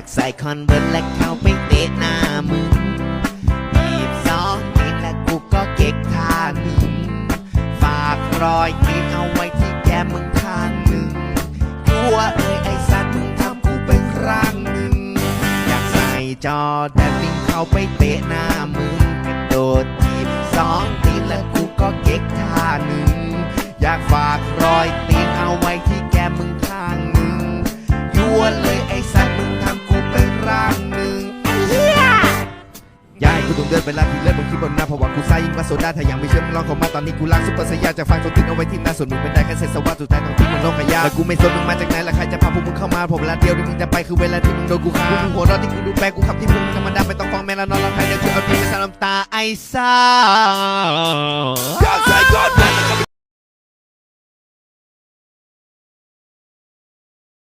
ากใส่คอนเวิร์ตและเข้าไปเตะหน้ามึงยีบสองตีและกูก็เก๊กท่าหนึ่งฝากรอยตีนเอาไว้ที่แก้มมึงข้างหนึ่งกลัวเอ้ยไอ้สัตว์มึงทำกูไปครั้งหนึ่งอยากใส่จอแดนวิ่งเข้าไปเตะหน้ามึงกระโดดทีบสองตีแล้วกูก็เก๊กท่าหนึ่งอยากฝากรอย ยาให้กูต้องเดินไปลาที่เลือดมึงที่บนหน้าเพราะว่ากูซ่ายิ่งกว่าโซดาถ้ายังไม่เชื่อมึงลองเข้ามาตอนนี้กูล้างซุปเปอร์สยามจากฟังโซตินเอาไว้ที่หน้าส่วนมึงเป็นได้แค่เศษสวะสุดท้ายต้องทิ้งมึงลงขยะแล้วกูไม่สนมึงมาจากไหนและใครจะพาพวกมึงเข้ามาผมเวลาเดียวที่มึงจะไปคือเวลาที่มึงโดนกูฆ่าพวกมึงหัวเร้อนที่กูดูแปลกกูขับที่มึงธรรมดาไม่ต้องฟ้องแม่แล้วนอนแล้วใครเดี๋ยวช่วยเอาทีไปสารน้ำตาไอ้ซ่า